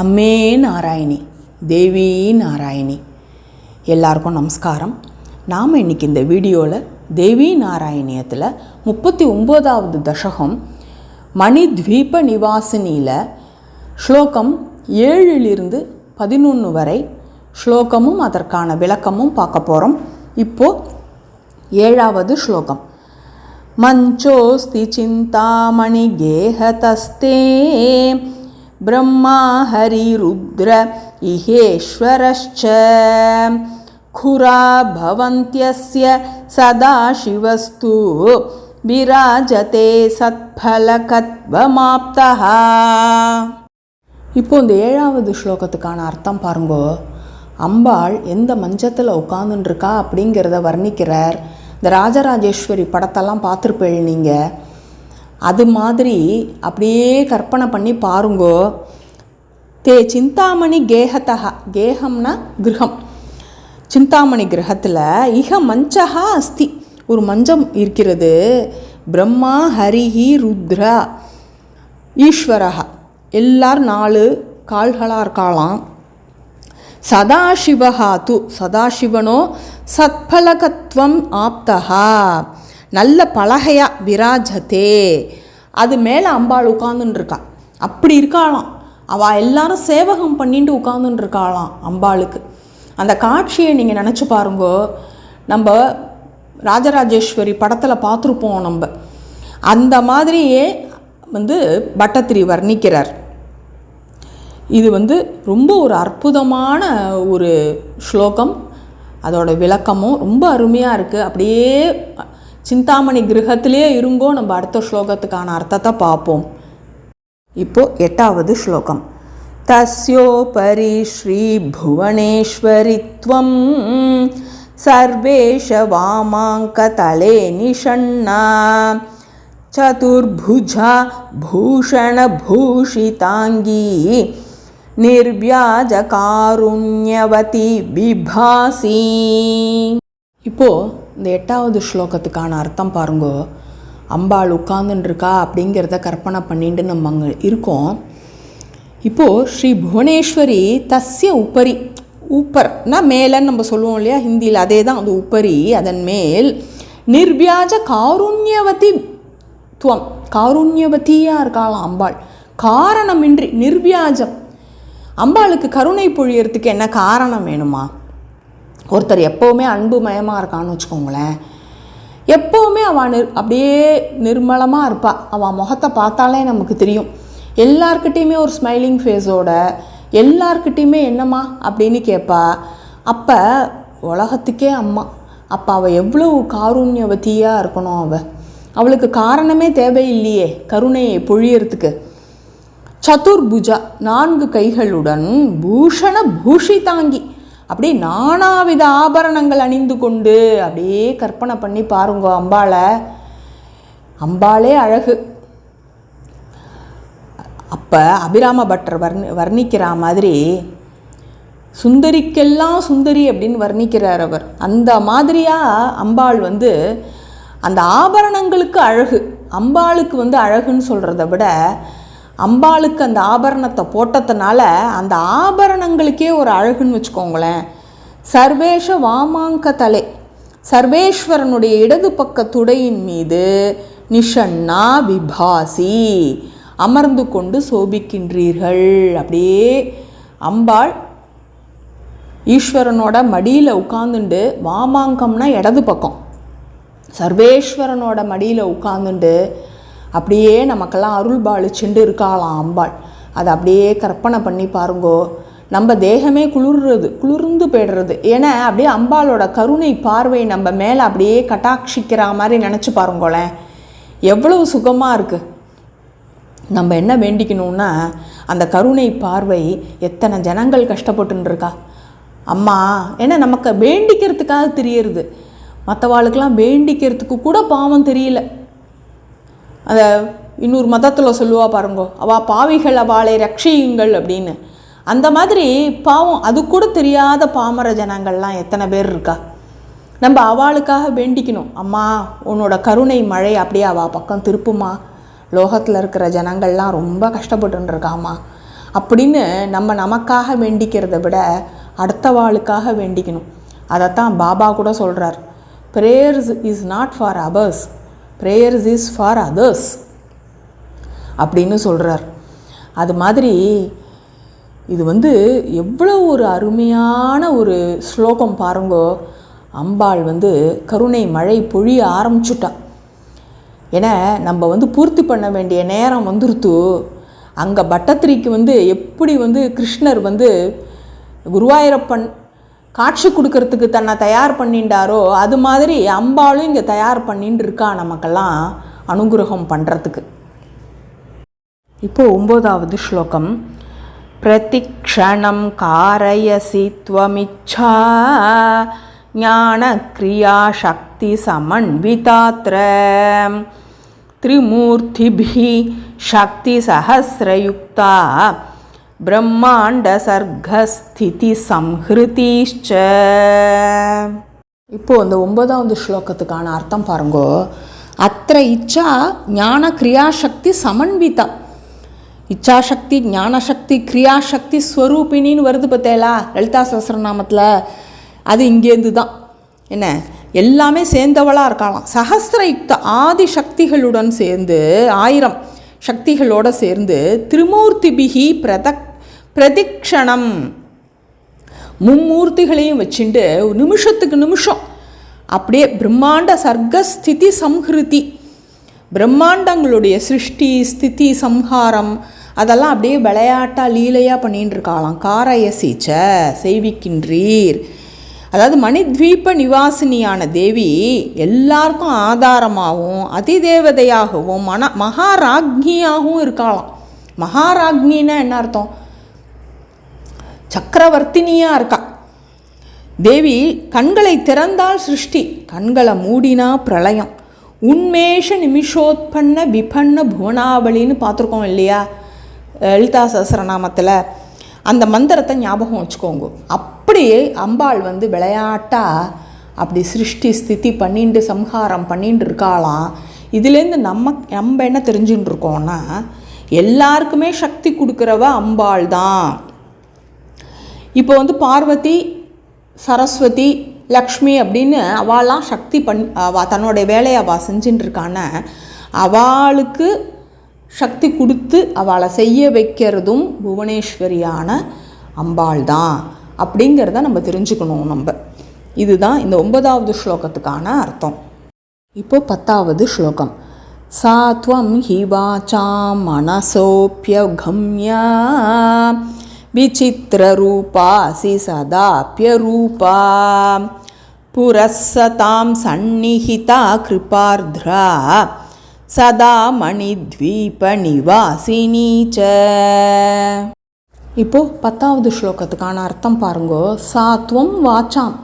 அம்மே நாராயணி தேவி நாராயணி. எல்லாருக்கும் நமஸ்காரம். நாம் இன்றைக்கி இந்த வீடியோவில் தேவி நாராயணியத்தில் முப்பத்தி ஒம்போதாவது தசகம் மணி துவீப நிவாசினியில் ஸ்லோகம் ஏழிலிருந்து பதினொன்று வரை ஸ்லோகமும் அதற்கான விளக்கமும் பார்க்க போகிறோம் இப்போது ஏழாவது ஸ்லோகம். மஞ்சோஸ்தி சிந்தாமணி கேஹதஸ்தே ब्रह्मा हरिरुद्र इहेश्वरश्च खुरा भवन्त्यस्य सदाशिवस्तु विराजते सत्फलकत्वमाप्तः இப்போ இந்த ஏழாவது ஸ்லோகத்துக்கான அர்த்தம் பாருங்கோ அம்பாள் எந்த மஞ்சத்தில் உட்காந்துருக்கா அப்படிங்கிறத வர்ணிக்கிறார் இந்த ராஜராஜேஸ்வரி படத்தெல்லாம் பார்த்துருப்பேள் நீங்கள் அது மாதிரி அப்படியே கற்பனை பண்ணி பாருங்கோ. தே சிந்தாமணி கேகத்தகா கேகம்னா கிரகம். சிந்தாமணி கிரகத்தில் இக மஞ்சகா அஸ்தி. ஒரு மஞ்சம் இருக்கிறது. பிரம்மா ஹரிஹி ருத்ரா ஈஸ்வரகா எல்லாரும் நாலு கால்களாக இருக்காளாம். சதாசிவகா து சதாசிவனோ சத்பலகத்வம் ஆப்தகா நல்ல பலகையா விராஜதே. அது மேலே அம்பாள் உட்காந்துட்டுருக்கா அப்படி இருக்காளாம். அவள் எல்லாரும் சேவகம் பண்ணிட்டு உட்காந்துட்டுருக்காளாம் அம்பாளுக்கு. அந்த காட்சியை நீங்கள் நினச்சி பாருங்கோ. நம்ம ராஜராஜேஸ்வரி படத்தில் பார்த்துருப்போம் நம்ம. அந்த மாதிரியே வந்து பட்டத்திரி வர்ணிக்கிறார். இது வந்து ரொம்ப ஒரு அற்புதமான ஒரு ஸ்லோகம். அதோட விளக்கமும் ரொம்ப அருமையாக இருக்குது அப்படியே சிந்தாமணி கிரகத்திலே இருங்கோ நம்ம அடுத்த ஸ்லோகத்துக்கான அர்த்தத்தை பார்ப்போம். இப்போ எட்டாவது ஸ்லோகம். தஸ்யோபரி ஸ்ரீ புவனேஸ்வரித்வம் சர்வேஷ வாமாங்கதலே நிஷண்ணா. சதுர்புஜா பூஷணபூஷிதாங்கி நிர்வியாஜ காருண்யவதி பிபாசி இப்போது இந்த எட்டாவது ஸ்லோகத்துக்கான அர்த்தம் பாருங்கோ. அம்பாள் உட்கார்ந்துட்டுருக்கா அப்படிங்கிறத கற்பனை பண்ணிட்டு நம்ம அங்கே இருக்கோம். இப்போது ஸ்ரீ புவனேஸ்வரி தஸ்ய உப்பரி ஊப்பர்னா மேலன்னு நம்ம சொல்லுவோம் இல்லையா? ஹிந்தியில் அதே தான் அது உப்பரி அதன் மேல். நிர்வியாஜ காருண்யவதி துவம். காருண்யவதியாக இருக்காளாம் அம்பாள். காரணமின்றி நிர்வியாஜம். அம்பாளுக்கு கருணை பொழியறதுக்கு என்ன காரணம் வேணுமா? ஒருத்தர் எப்போவுமே அன்பு மயமாக இருக்கான்னு வச்சுக்கோங்களேன். எப்போவுமே அவள் நிர் அப்படியே நிர்மலமாக இருப்பாள் அவள் முகத்தை பார்த்தாலே நமக்கு தெரியும். எல்லார்கிட்டேயுமே ஒரு ஸ்மைலிங் ஃபேஸோட எல்லார்கிட்டேயுமே என்னம்மா அப்படின்னு கேட்பா அப்போ உலகத்துக்கே அம்மா. அப்போ அவள் எவ்வளோ காருண்யவதியாக இருக்கணும் அவள் அவளுக்கு காரணமே தேவையில்லையே கருணையை பொழியறதுக்கு. சதுர்புஜா நான்கு கைகளுடன் பூஷண பூஷிதாங்கி அப்படியே நானாவித ஆபரணங்கள் அணிந்து கொண்டு அப்படியே கற்பனை பண்ணி பாருங்க அம்பாளை. அம்பாளே அழகு. அப்போ அபிராம பட்டர் வர்ணி வர்ணிக்கிற மாதிரி சுந்தரிக்கெல்லாம் சுந்தரி அப்படின்னு வர்ணிக்கிறார் அவர். அந்த மாதிரியாக அம்பாள் வந்து அந்த ஆபரணங்களுக்கு அழகு. அம்பாளுக்கு வந்து அழகுன்னு சொல்கிறத விட அம்பாளுக்கு அந்த ஆபரணத்தை போட்டதுனால அந்த ஆபரணங்களுக்கே ஒரு அழகுன்னு வச்சுக்கோங்களேன். சர்வேஷ வாமாங்க தலை. சர்வேஸ்வரனுடைய இடது பக்க துடையின் மீது நிஷன்னா விபாசி. அமர்ந்து கொண்டு சோபிக்கின்றீர்கள். அப்படியே அம்பாள் ஈஸ்வரனோட மடியில் உட்காந்துண்டு வாமாங்கம்னா இடது பக்கம். சர்வேஸ்வரனோட மடியில் உட்காந்துண்டு அப்படியே நமக்கெல்லாம் அருள் பாலிச்சுண்டு இருக்காளாம் அம்பாள். அதை அப்படியே கற்பனை பண்ணி பாருங்கோ. நம்ம தேகமே குளிர்றது குளிர்ந்து போய்டுறது. ஏன்னா அப்படியே அம்பாளோட கருணை பார்வை நம்ம மேலே அப்படியே கட்டாட்சிக்கிற மாதிரி நினச்சி பாருங்களேன். எவ்வளவு சுகமாக இருக்குது நம்ம என்ன வேண்டிக்கணும்னா அந்த கருணை பார்வை எத்தனை ஜனங்கள் கஷ்டப்பட்டுருக்கா அம்மா ஏன்னா நமக்கு வேண்டிக்கிறதுக்காக தெரியறது. மற்றவாளுக்கெல்லாம் வேண்டிக்கிறதுக்கு கூட பாவம் தெரியல. அதை இன்னொரு மதத்தில் சொல்லுவா பாருங்கோ அவா பாவிகள் அவளை ரட்சியுங்கள் அப்படின்னு. அந்த மாதிரி பாவம் அது கூட தெரியாத பாமர ஜனங்கள்லாம் எத்தனை பேர் இருக்கா? நம்ம அவளுக்காக வேண்டிக்கணும். அம்மா உன்னோட கருணை மழை அப்படியே அவள் பக்கம் திருப்புமா? லோகத்தில் இருக்கிற ஜனங்கள்லாம் ரொம்ப கஷ்டப்பட்டுன்னு இருக்காம்மா அப்படின்னு நம்ம நமக்காக வேண்டிக்கிறத விட அடுத்தவாளுக்காக வேண்டிக்கணும். அதைத்தான் பாபா கூட சொல்கிறார் prayers is not for others prayers is for others அப்படின்னு சொல்கிறார் அது மாதிரி இது வந்து எவ்வளோ ஒரு அருமையான ஒரு ஸ்லோகம் பாருங்கோ. அம்பாள் வந்து கருணை மழை பொழிய ஆரம்பிச்சுட்டா. ஏன்னா நம்ம வந்து பூர்த்தி பண்ண வேண்டிய நேரம் வந்துருத்து. அங்கே பட்டத்திரிக்கு வந்து எப்படி வந்து கிருஷ்ணர் வந்து குருவாயூரப்பன் காட்சி கொடுக்கறதுக்கு தன்னை தயார் பண்ணிட்டாரோ அது மாதிரி அம்பாலும் இங்கே தயார் பண்ணிட்டு இருக்கா நமக்கெல்லாம் அனுகிரகம் பண்ணுறதுக்கு இப்போ ஒம்போதாவது ஸ்லோகம். பிரதிக்ஷணம் காரயசி ஞான ஞானக்ரியா சக்தி சமன்விதாத்திர திரிமூர்த்திபி சக்தி சகசிரயுக்தா பிரம்மாண்டசர்கஸ்திதிசம்ஹிருதிஷ்ச இப்போது அந்த ஒன்பதாவது ஸ்லோகத்துக்கான அர்த்தம் பாருங்கோ. அத்த இச்சா ஞான கிரியாசக்தி சமன்விதா. இச்சாசக்தி ஞானசக்தி கிரியாசக்தி ஸ்வரூபினின்னு வருது பார்த்தேலா லலிதா சஹசிரநாமத்தில். அது இங்கேருந்து தான் என்ன? எல்லாமே சேர்ந்தவளாக இருக்கலாம் சஹசிர யுக்த ஆதி சக்திகளுடன் சேர்ந்து ஆயிரம் சக்திகளோடு சேர்ந்து திரிமூர்த்திபிகி பிரதக் பிரதிக்ஷணம். மும்மூர்த்திகளையும் வச்சுட்டு ஒரு நிமிஷத்துக்கு நிமிஷம் அப்படியே பிரம்மாண்ட சர்க்கஸ்திதி சம்ஹிருதி பிரம்மாண்டங்களுடைய சிருஷ்டி ஸ்திதி சம்ஹாரம் அதெல்லாம் அப்படியே விளையாட்டா லீலையாக பண்ணின்னு இருக்காளாம். காரயசீச்ச செய்விக்கின்றீர். அதாவது மணித்வீப நிவாசினியான தேவி எல்லாருக்கும் ஆதாரமாகவும் அதிதேவதையாகவும் மன மகாராக்னியாகவும் இருக்காளாம். மகாராக்னின்னா என்ன அர்த்தம்? சக்கரவர்த்தினியாக இருக்கா? தேவி கண்களை திறந்தால் சிருஷ்டி கண்களை மூடினா பிரளயம். உன்மேஷ நிமிஷோத்பன்ன விபன்ன புவனாவளின்னு பார்த்துருக்கோம் இல்லையா? லலிதா சஹஸ்ரநாமத்தில். அந்த மந்திரத்தை ஞாபகம் வச்சுக்கோங்க. அப்படியே அம்பாள் வந்து விளையாட்டாக அப்படி சிருஷ்டி ஸ்திதி பண்ணிட்டு சம்ஹாரம் பண்ணிட்டு இருக்காளாம். இதுலேருந்து நம்ம நம்ம என்ன தெரிஞ்சுட்டு இருக்கோம்னா எல்லாருக்குமே சக்தி கொடுக்குறவ அம்பாள் தான் இப்போ வந்து பார்வதி சரஸ்வதி லக்ஷ்மி அப்படின்னு அவளாம் சக்தி பண் அவள் தன்னுடைய வேலையை அவள் செஞ்சுட்டு இருக்கான அவளுக்கு சக்தி கொடுத்து அவளை செய்ய வைக்கிறதும் புவனேஸ்வரியான அம்பாள் தான் அப்படிங்கிறத நம்ம தெரிஞ்சுக்கணும் நம்ம இதுதான் இந்த ஒன்பதாவது ஸ்லோகத்துக்கான அர்த்தம் இப்போ பத்தாவது ஸ்லோகம் சா त्वं हि वाचां मनसोऽप्यगम्या विचित्ररूपासि सदाप्यरूपा पुरस्सतां सन्निहिता कृपार्ध्रा சதா மணித்வீப நிவாசினி ச இப்போ பத்தாவது ஸ்லோகத்துக்கான அர்த்தம் பாருங்கோ சாத்வம் வாச்சாம்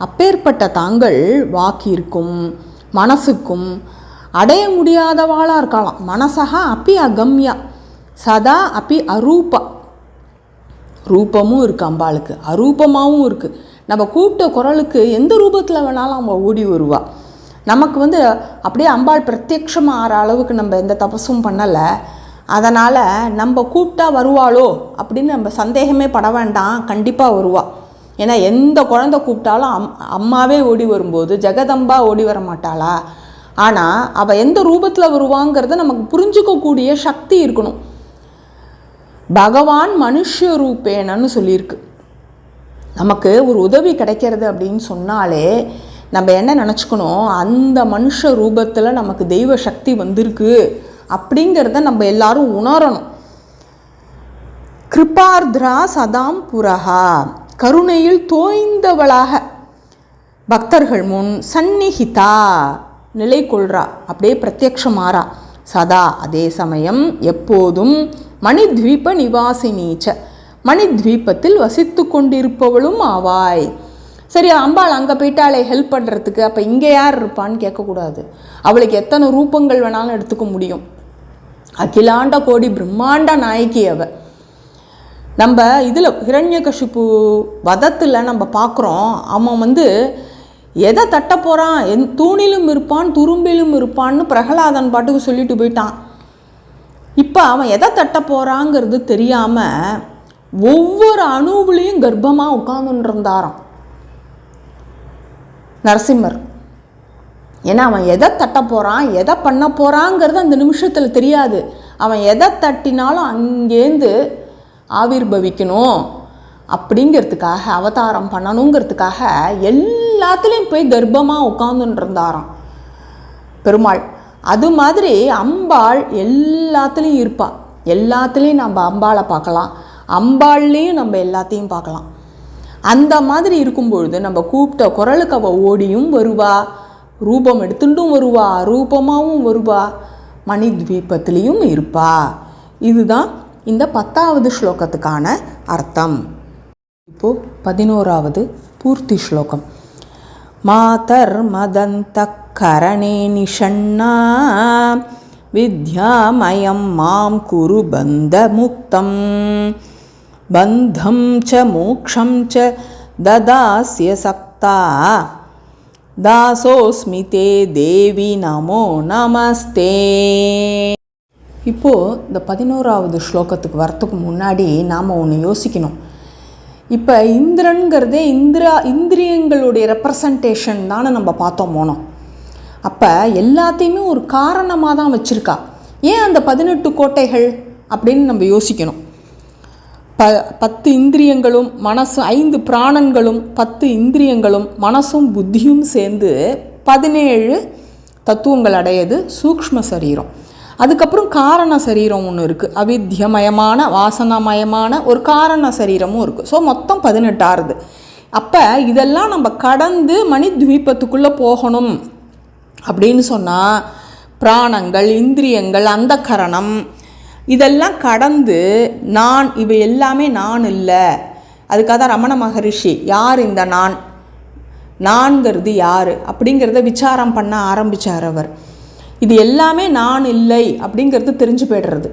அப்பேற்பட்ட தாங்கள் வாக்கிற்கும் மனசுக்கும் அடைய முடியாதவாளாக இருக்கலாம் மனசகா அப்பி அகம்யா சதா அப்பி அரூபா ரூபமும் இருக்குது அம்பாளுக்கு. அரூபமாகவும் இருக்குது நம்ம கூப்பிட்ட குரலுக்கு எந்த ரூபத்தில் வேணாலும் அவள் ஓடி வருவா. நமக்கு வந்து அப்படியே அம்பாள் பிரத்யக்ஷமாக ஆகிற அளவுக்கு நம்ம எந்த தபஸும் பண்ணலை. அதனால் நம்ம கூப்பிட்டா வருவாளோ அப்படின்னு நம்ம சந்தேகமே பட வேண்டாம். கண்டிப்பாக வருவா. ஏன்னா எந்த குழந்தை கூப்பிட்டாலும் அம் அம்மாவே ஓடி வரும்போது ஜெகதம்பா ஓடி வர மாட்டாளா? ஆனால் அவள் எந்த ரூபத்தில் வருவாங்கிறத நமக்கு புரிஞ்சுக்கக்கூடிய சக்தி இருக்கணும். பகவான் மனுஷ ரூபேனன்னு சொல்லியிருக்கு. நமக்கு ஒரு உதவி கிடைக்கிறது அப்படின்னு சொன்னாலே நம்ம என்ன நினச்சிக்கணும்? அந்த மனுஷ ரூபத்தில் நமக்கு தெய்வ சக்தி வந்திருக்கு அப்படிங்கிறத நம்ம எல்லாரும் உணரணும். கிருபார்த்ரா சதாம் புரஹா. கருணையில் தோய்ந்தவளாக. பக்தர்கள் முன் சந்நிகிதா. நிலை கொள்றா அப்படியே பிரத்யக்ஷமாறா. சதா அதே சமயம் எப்போதும் மணித்வீப நிவாசினீச்ச மணித்வீபத்தில் வசித்து கொண்டிருப்பவளும் ஆவாய். சரி அம்பாள் அங்கே போயிட்டாலே ஹெல்ப் பண்ணுறதுக்கு அப்போ இங்கே யார் இருப்பான்னு கேட்கக்கூடாது. அவளுக்கு எத்தனை ரூபங்கள் வேணாலும் எடுத்துக்க முடியும். அகிலாண்ட கோடி பிரம்மாண்ட நாயகி அவ. நம்ம இதில் ஹிரண்யகஷிப்பு வதத்தில் நம்ம பார்க்குறோம் அவன் வந்து எதை தட்ட போகிறான் என் தூணிலும் இருப்பான் துரும்பிலும் இருப்பான்னு பிரகலாதன் பாட்டுக்கு சொல்லிட்டு போயிட்டான். இப்போ அவன் எதை தட்ட போகிறாங்கிறது தெரியாமல் ஒவ்வொரு அணுவிலையும் கர்ப்பமாக உட்காந்துருந்தாராம் நரசிம்மர். ஏன்னா அவன் எதை தட்ட போகிறான் எதை பண்ண போகிறாங்கிறது அந்த நிமிஷத்தில் தெரியாது. அவன் எதை தட்டினாலும் அங்கேருந்து ஆவிர்பவிக்கணும் அப்படிங்கிறதுக்காக அவதாரம் பண்ணணுங்கிறதுக்காக எல்லாத்துலேயும் போய் கர்ப்பமாக உட்காந்துட்டு இருந்தாராம் பெருமாள் அது மாதிரி அம்பாள் எல்லாத்துலேயும் இருப்பாள் எல்லாத்துலேயும் நம்ம அம்பாளை பார்க்கலாம். அம்பாள்லேயும் நம்ம எல்லாத்தையும் பார்க்கலாம். அந்த மாதிரி இருக்கும் பொழுது நம்ம கூப்பிட்ட குரலுக்கு அவள் ஓடியும் வருவா. ரூபம் எடுத்துட்டும் வருவா. ரூபமாகவும் வருவா. மணி துவீபத்திலையும் இருப்பா. இதுதான் இந்த பத்தாவது ஸ்லோகத்துக்கான அர்த்தம். இப்போது பதினோராவது பூர்த்தி ஸ்லோகம். மாதர் மதந்த கரணே நிஷண்ணா. வித்யாமயம் மாம் குரு பந்த முக்தம் பந்தம் ச மோக்ஷம் ச ததாஸ்ய சக்தா. தாசோஸ்மி தே தேவி நமோ நமஸ்தே. இப்போது இந்த பதினோராவது ஸ்லோகத்துக்கு வரத்துக்கு முன்னாடி நாம் ஒன்று யோசிக்கணும். இப்போ இந்திரன்கிறதே இந்திரா இந்திரியங்களுடைய ரெப்ரசன்டேஷன் தானே நம்ம பார்த்தோம் போனோம். அப்போ எல்லாத்தையுமே ஒரு காரணமாக தான் வச்சுருக்கா. ஏன் அந்த பதினெட்டு கோட்டைகள் அப்படின்னு நம்ம யோசிக்கணும். ப பத்து இந்திரியங்களும் மனசு ஐந்து பிராணன்களும் பத்து இந்திரியங்களும் மனசும் புத்தியும் சேர்ந்து பதினேழு தத்துவங்கள் அடையது சூக்ஷ்ம சரீரம். அதுக்கப்புறம் காரண சரீரம் ஒன்று இருக்குது அவித்தியமயமான வாசனமயமான ஒரு காரண சரீரமும் இருக்குது ஸோ மொத்தம் பதினெட்டாறுது அப்போ இதெல்லாம் நம்ம கடந்து மணி துவீபத்துக்குள்ளே போகணும். அப்படின்னு சொன்னால் பிராணங்கள் இந்திரியங்கள் அந்த கரணம் இதெல்லாம் கடந்து நான் இவை எல்லாமே நான் இல்லை. அதுக்காக தான் ரமண மகரிஷி யார் இந்த நான்? நான்கிறது யார்? அப்படிங்கிறத விசாரம் பண்ண ஆரம்பித்தார் அவர். இது எல்லாமே நான் இல்லை அப்படிங்கிறது தெரிஞ்சு போய்டுறது.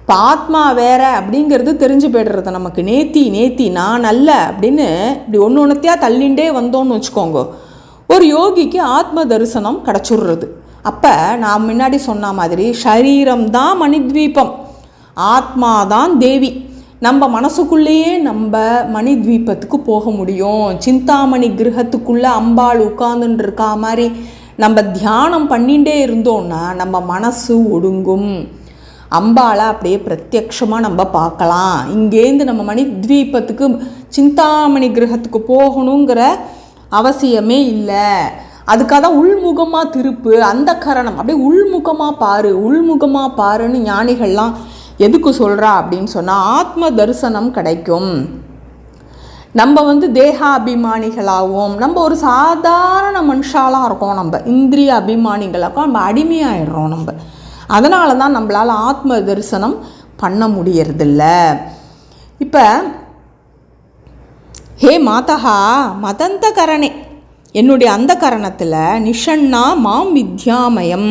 இப்போ ஆத்மா வேற அப்படிங்கிறது தெரிஞ்சு போய்டுறது நமக்கு. நேத்தி நேத்தி நான் அல்ல அப்படின்னு இப்படி ஒன்று ஒன்றுத்தையாக தள்ளிண்டே வந்தோன்னு வச்சுக்கோங்க. ஒரு யோகிக்கு ஆத்ம தரிசனம் கிடச்சுடுறது. அப்போ நான் முன்னாடி சொன்ன மாதிரி சரீரம் தான் மணித்வீபம். ஆத்மா தான் தேவி. நம்ம மனசுக்குள்ளேயே நம்ம மணித்வீபத்துக்கு போக முடியும். சிந்தாமணி கிரகத்துக்குள்ளே அம்பாள் உட்கார்ந்துட்டு இருக்கா மாதிரி நம்ம தியானம் பண்ணிகிட்டே இருந்தோம்னா நம்ம மனசு ஒடுங்கும். அம்பாளை அப்படியே பிரத்யக்ஷமாக நம்ம பார்க்கலாம். இங்கேருந்து நம்ம மணி துவீபத்துக்கு சிந்தாமணி கிரகத்துக்கு போகணுங்கிற அவசியமே இல்லை. அதுக்காக தான் உள்முகமாக திருப்பு அந்த கரணம். அப்படியே உள்முகமாக பாரு உள்முகமாக பாருன்னு ஞானிகள்லாம் எதுக்கு சொல்கிறா அப்படின்னு சொன்னால் ஆத்ம தரிசனம் கிடைக்கும். நம்ம வந்து தேக அபிமானிகளாகவும் நம்ம ஒரு சாதாரண மனுஷாலாம் இருக்கோம் நம்ம. இந்திரிய அபிமானிகளாக்கும் நம்ம அடிமையாயிடுறோம் நம்ம. அதனால தான் நம்மளால் ஆத்ம தரிசனம் பண்ண முடியறதில்ல. இப்போ ஹே மாதா மதந்தகரணே. என்னுடைய அந்த கரணத்தில் நிஷன்னா மாம் வித்யாமயம்.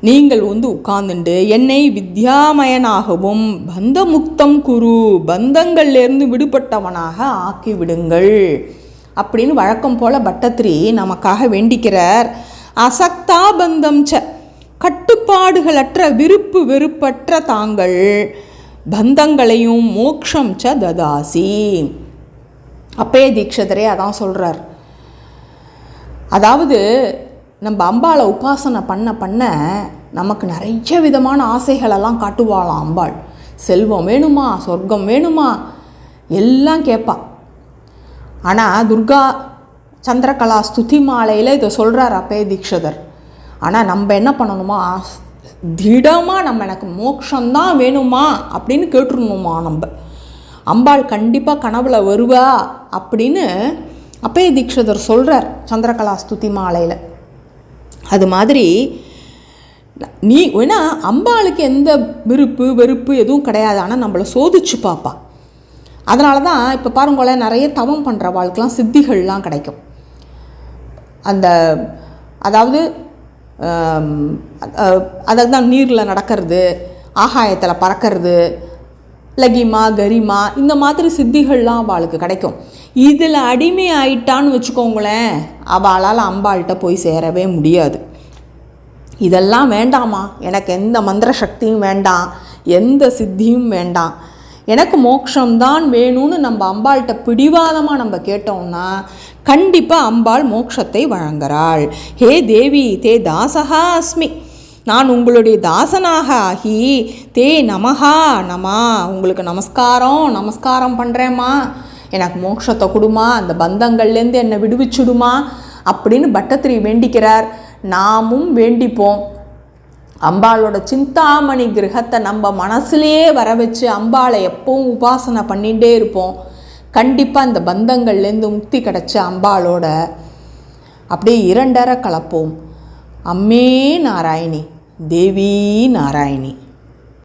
நீங்கள் வந்து உட்கார்ந்துண்டு என்னை வித்யாமயனாகவும் பந்தமுக்தம் குரு பந்தங்கள்லேருந்து விடுபட்டவனாக ஆக்கிவிடுங்கள். அப்படின்னு வழக்கம் போல் பட்டத்திரி நமக்காக வேண்டிக்கிறார். அசக்தா பந்தம் ச கட்டுப்பாடுகளற்ற விருப்பு வெறுப்பற்ற தாங்கள். பந்தங்களையும் மோக்ஷம் ச ததாசி. அப்பே தீட்சிதரே அதான் சொல்கிறார் அதாவது நம்ம அம்பாளை உபாசனை பண்ண பண்ண நமக்கு நிறைய விதமான ஆசைகளெல்லாம் காட்டுவாளாம் அம்பாள். செல்வம் வேணுமா? சொர்க்கம் வேணுமா? எல்லாம் கேட்பா ஆனால் துர்கா சந்திரகலா ஸ்துதி மாலையில் இதை சொல்கிறார் அப்பே தீக்ஷதர் ஆனால் நம்ம என்ன பண்ணணுமா? திடமாக நம்ம எனக்கு மோட்சம்தான் வேணுமா? அப்படின்னு கேட்டுருணுமா நம்ம? அம்பாள் கண்டிப்பாக கனவுல வருவா அப்படின்னு அப்பய தீக்ஷதர் சொல்கிறார் சந்திரகலா ஸ்துதி மாலையில். அது மாதிரி நீ ஏன்னா அம்பாளுக்கு எந்த விருப்பு வெறுப்பு எதுவும் கிடையாது. ஆனால் நம்மளை சோதிச்சு பார்ப்பா அதனால தான் இப்போ பாருங்களேன் நிறைய தவம் பண்ணுற வாழ்க்கெலாம் சித்திகள்லாம் கிடைக்கும். அந்த அதாவது அதாவது தான் நீரில் நடக்கிறது ஆகாயத்தில் பறக்கிறது லகிமா கரிமா இந்த மாதிரி சித்திகள்லாம் அவளுக்கு கிடைக்கும். இதில் அடிமை ஆயிட்டான்னு வச்சுக்கோங்களேன் அவளால் அம்பாள்கிட்ட போய் சேரவே முடியாது. இதெல்லாம் வேண்டாமா? எனக்கு எந்த மந்திர சக்தியும் வேண்டாம் எந்த சித்தியும் வேண்டாம். எனக்கு மோட்சம்தான் வேணும்னு நம்ம அம்பாள்கிட்ட பிடிவாதமாக நம்ம கேட்டோம்னா கண்டிப்பாக அம்பாள் மோட்சத்தை வழங்குகிறாள் ஹே தேவி தே தாசகா அஸ்மி நான் உங்களுடைய தாசனாக ஆகி தே நமஹா நமா உங்களுக்கு நமஸ்காரம் நமஸ்காரம் பண்ணுறேம்மா எனக்கு மோட்சத்தை கொடுமா அந்த பந்தங்கள்லேருந்து என்னை விடுவிச்சுடுமா அப்படின்னு பட்டத்திரி வேண்டிக்கிறார். நாமும் வேண்டிப்போம். அம்பாளோட சிந்தாமணி கிரகத்தை நம்ம மனசுலேயே வர வச்சு அம்பாளை எப்பவும் உபாசனை பண்ணிகிட்டே இருப்போம். கண்டிப்பாக இந்த பந்தங்கள்லேருந்து முக்தி கிடச்ச அம்பாளோட அப்படியே இரண்டரை கலப்போம். அம்மே நாராயணி. தேவி நாராயணி.